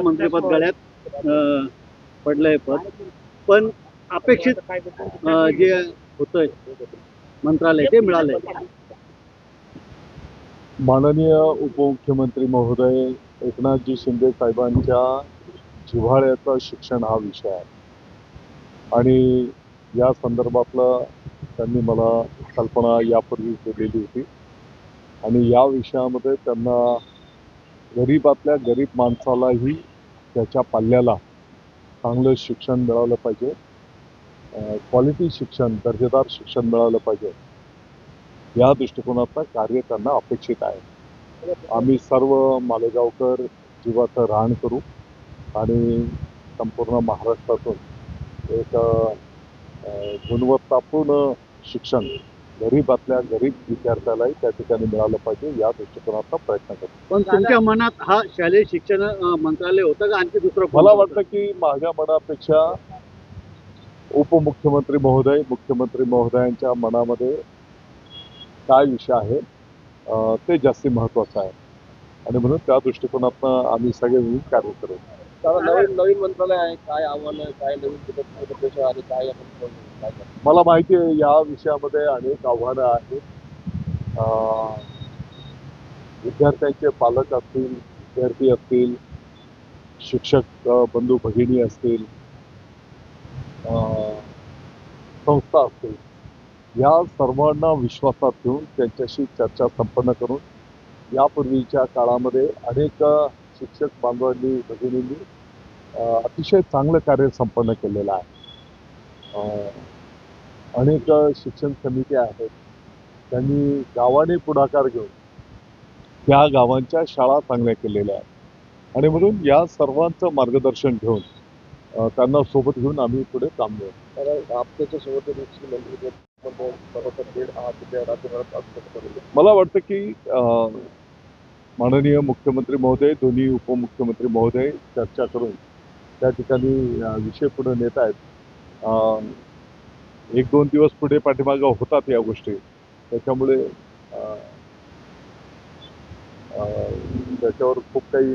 पुन्हा मंत्रिपद गळ्यात पडलंय पद. पण अपेक्षित जे होतंय मंत्रालय ते मिळालंय. माननीय उपमुख्यमंत्री महोदय एकनाथजी शिंदे साहेबांच्या जिव्हाळ्याचा शिक्षण हा विषय आहे. आणि या संदर्भातलं त्यांनी मला कल्पना यापूर्वी दिलेली होती. आणि या विषयामध्ये त्यांना गरीबातल्या गरीब माणसालाही त्याच्या पाल्याला चांगलं शिक्षण मिळालं पाहिजे. क्वालिटी शिक्षण दर्जेदार शिक्षण मिळालं पाहिजे. या दृष्टिकोनातनं कार्य करणं अपेक्षित आहे. आम्ही सर्व मालेगावकर जीवाचं राहण करू आणि संपूर्ण महाराष्ट्रातून एक गुणवत्तापूर्ण शिक्षण गरीबातल्या गरीब विद्यार्थ्यालाही त्या ठिकाणी मिळालं पाहिजे या दृष्टिकोनातनं प्रयत्न करू पण तुमच्या मनात हा शालेय शिक्षण मंत्रालय होतं का? आणखी दुसरं मला? वाटतं की माझ्या मनापेक्षा उपमुख्यमंत्री महोदय मुख्यमंत्री महोदयांच्या मनामध्ये काय विषय आहे ते जास्ती महत्वाचं आहे. आणि म्हणून त्या दृष्टिकोनातनं आम्ही सगळे मिळून कार्य करू नवीन नवीन मंत्रालय आहे. काय आहे काय नवीन काय आपण मला माहिती आहे या विषयामध्ये अनेक आव्हानं आहेत. अं, विद्यार्थ्यांचे पालक असतील विद्यार्थी असतील शिक्षक बंधू भगिनी असतील अं, संस्था असतील या सर्वांना विश्वासात घेऊन त्यांच्याशी चर्चा संपन्न करून यापूर्वीच्या काळामध्ये अनेक शिक्षक बांधवांनी भगिनींनी अतिशय चांगलं कार्य संपन्न केलेलं आहे. अनेक शिक्षण समित्या आहेत. त्यांनी गावाने पुढाकार घेऊन त्या गावांच्या शाळा चांगल्या केलेल्या आहेत. आणि म्हणून या सर्वांचं मार्गदर्शन घेऊन त्यांना सोबत घेऊन आम्ही पुढे काम असं करून मला वाटतं की अ, माननीय मुख्यमंत्री महोदय दोन्ही उपमुख्यमंत्री महोदय चर्चा करून त्या ठिकाणी विषय पुढे नेत आहेत एक दोन दिवस पुढे पाठीमागं होतात या गोष्टी त्याच्यामुळे त्याच्यावर खूप काही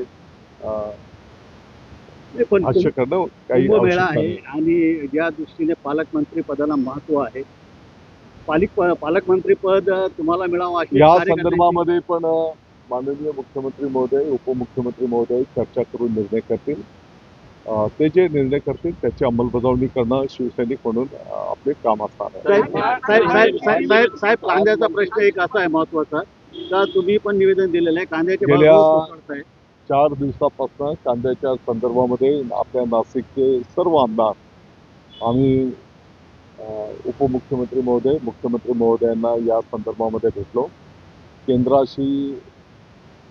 भाष्य करणं काही आवश्यकता आहे. आणि ज्या दृष्टीने पालकमंत्री पदाला महत्त्व आहे पालिक पालकमंत्री पद तुम्हाला मिळावं या संदर्भामध्ये पण माननीय मुख्यमंत्री महोदय उपमुख्यमंत्री महोदय चर्चा करून निर्णय करतील. ते जे निर्णय करतील त्याची अंमलबजावणी करणं शिवसैनिक म्हणून आपले काम असणार साहेब कांद्याचा प्रश्न एक असा आहे महत्त्वाचा का तुम्ही पण निवेदन दिलेलं आहे? कांद्याचे गेल्या- चार दिवसापासून कांद्याच्या संदर्भामध्ये आपल्या नाशिकचे सर्व आमदार आम्ही उपमुख्यमंत्री महोदय मुख्यमंत्री महोदयांना या संदर्भामध्ये भेटलो. केंद्राशी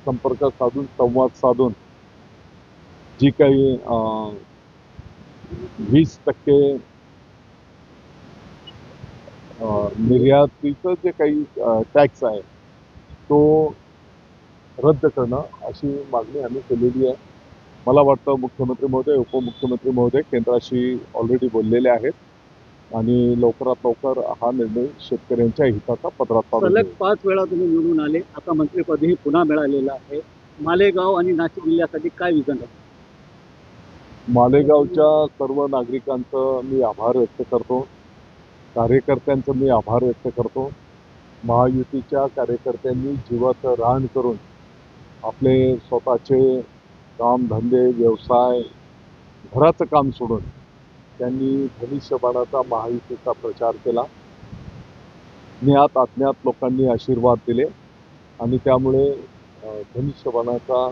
संपर्क साधून संवाद साधून जी काही वीस टक्के निर्यातीचं जे काही टॅक्स आहे तो रद्द करणं अशी मागणी आम्ही केलेली आहे. मला वाटतं मुख्यमंत्री महोदय उपमुख्यमंत्री महोदय केंद्राशी ऑलरेडी बोललेले आहेत. आणि लवकरात लवकर हा निर्णय शेतकऱ्यांच्या हिताचा पदरात सलग. पाच वेळा तुम्ही निवडून आले. आता मंत्रिपदही पुन्हा मिळालेलं आहे. मालेगाव आणि नाशिक जिल्ह्यासाठी काय विजन आहे? मालेगावच्या सर्व नागरिकांचं मी आभार व्यक्त करतो. कार्यकर्त्यांचं मी आभार व्यक्त करतो. महायुतीच्या कार्यकर्त्यांनी जीवाचं रान करून आपले स्वतःचे कामधंदे व्यवसाय घराचं काम सोडून त्यांनी धनुष्यबाणाचा महायुतीचा प्रचार केला. ज्ञात अज्ञात लोकांनी आशीर्वाद दिले आणि त्यामुळे अं, धनुष्यबाणाचा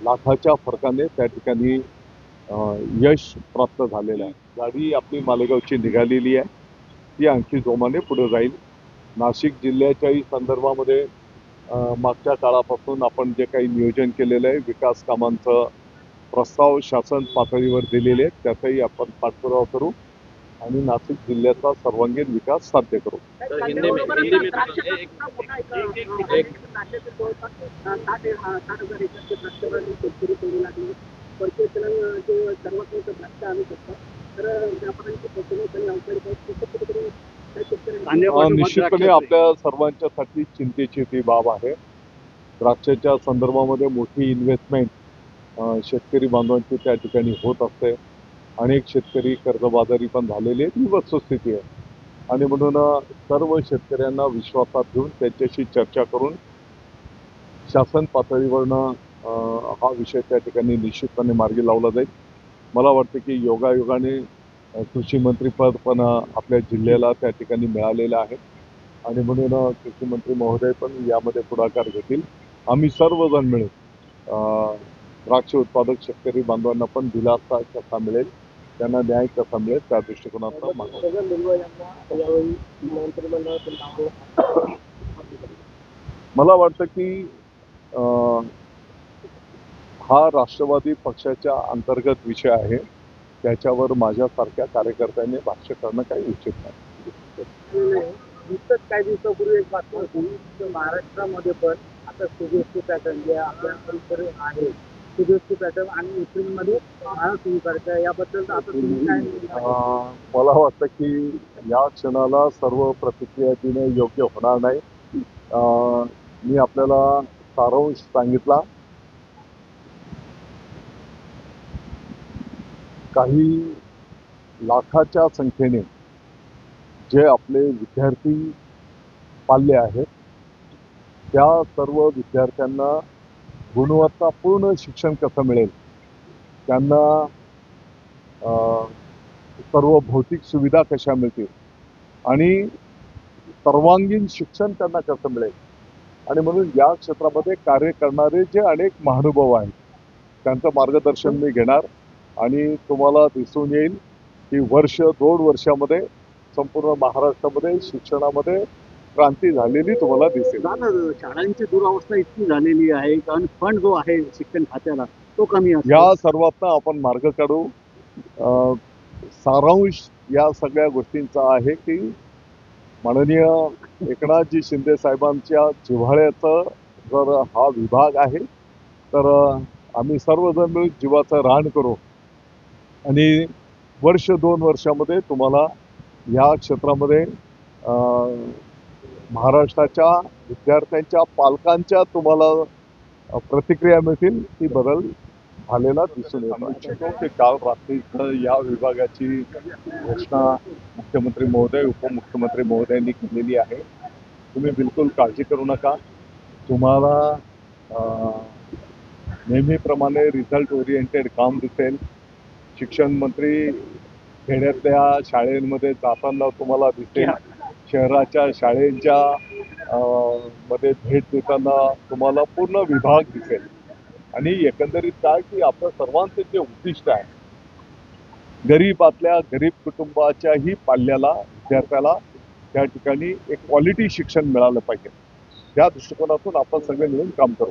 लाखाच्या फरकाने त्या ठिकाणी यश प्राप्त झालेलं आहे. गाडी आपली मालेगावची निघालेली आहे. ती आणखी जोमाने पुढे जाईल. नाशिक जिल्ह्याच्याही संदर्भामध्ये मागच्या काळापासून आपण जे काही नियोजन केलेलं आहे विकास कामांचं प्रस्ताव शासन पातळीवर दिलेले आहेत त्याचाही आपण पाठपुरावा करू आणि नाशिक जिल्ह्याचा सर्वांगीण विकास साध्य करू निश्चितपणे. आपल्या सर्वांच्यासाठी चिंतेची ती बाब आहे द्राक्षाच्या संदर्भामध्ये मोठी इन्व्हेस्टमेंट शेतकरी बांधवांची त्या ठिकाणी होत असते. अनेक शेतकरी कर्जबाजारी पण झालेले आहेत. ही वस्तुस्थिती आहे. आणि म्हणून सर्व शेतकऱ्यांना विश्वासात घेऊन त्यांच्याशी चर्चा करून शासन पातळीवरनं हा विषय त्या ठिकाणी निश्चितपणे मार्गी लावला जाईल. मला वाटतं की योगायोगाने कृषी मंत्रीपद पण आपल्या जिल्ह्याला त्या ठिकाणी मिळालेलं आहे. आणि म्हणून कृषी मंत्री महोदय पण यामध्ये पुढाकार घेतील. आम्ही सर्वजण मिळून अं, द्राक्ष उत्पादक शेतकरी बांधवांना पण दिलासा कसा मिळेल? त्यांना न्याय कसा मिळेल? त्या दृष्टिकोनातून मला वाटतं की हा राष्ट्रवादी पक्षाच्या अंतर्गत विषय आहे. त्याच्यावर माझ्यासारख्या कार्यकर्त्यांनी भाष्य करणं काही उचित नाही. नुकतंच काही दिवसापूर्वी एक बातमी होती महाराष्ट्रामध्ये पण आता सीबीएसई पॅटर्न जे आपल्याकडे आहे. सीबीएसई पॅटर्न आणि एप्रिलमध्ये शाळा सुरू करायच्या याबद्दल आता तुम्ही काय अं, मला वाटतं की या क्षणाला सर्व प्रतिक्रिया देणे योग्य होणार नाही. अं, मी आपल्याला सारांश सांगितला. काही लाखाच्या संख्येने जे आपले विद्यार्थी पाल्य आहेत त्या सर्व विद्यार्थ्यांना गुणवत्तापूर्ण शिक्षण कसं मिळेल? त्यांना सर्व भौतिक सुविधा कशा मिळतील? आणि सर्वांगीण शिक्षण त्यांना कसं मिळेल? आणि म्हणून या क्षेत्रामध्ये कार्य करणारे जे अनेक महानुभाव आहेत त्यांचं मार्गदर्शन मी घेणार आणि तुम्हाला दिसून येईल की वर्ष दोन वर्षामध्ये संपूर्ण महाराष्ट्रामध्ये शिक्षणामध्ये क्रांती झालेली तुम्हाला दिसेल. शाळांची दुरावस्था इतकी झालेली आहे कारण फंड जो आहे शिक्षण खात्याला तो कमी या सर्वातनं आपण मार्ग काढू. सारांश या सगळ्या गोष्टींचा आहे की माननीय एकनाथजी शिंदे साहेबांच्या जिव्हाळ्याचं जर हा विभाग आहे तर आम्ही सर्वजण मिळून जीवाचं रान करू. आणि वर्ष दोन वर्षामध्ये तुम्हाला या क्षेत्रामध्ये महाराष्ट्राच्या विद्यार्थ्यांच्या पालकांच्या तुम्हाला प्रतिक्रिया मिळतील ती बदल झालेला दिसून येतो इच्छितो की काल रात्री या विभागाची घोषणा मुख्यमंत्री महोदय उपमुख्यमंत्री महोदयांनी केलेली आहे. तुम्ही बिलकुल काळजी करू नका. तुम्हाला नेहमीप्रमाणे रिझल्ट ओरिएंटेड काम दिसेल. शिक्षण मंत्री खेड्यातल्या शाळेमध्ये जाताना तुम्हाला दिसेल. शहराच्या शाळेच्या मध्ये भेट देताना तुम्हाला पूर्ण विभाग दिसेल. आणि एकंदरीत काय की आपलं सर्वांचं जे उद्दिष्ट आहे गरीबातल्या गरीब कुटुंबाच्याही पाल्याला विद्यार्थ्याला त्या ठिकाणी एक क्वालिटी शिक्षण मिळालं पाहिजे. त्या दृष्टिकोनातून आपण सगळे मिळून काम करू.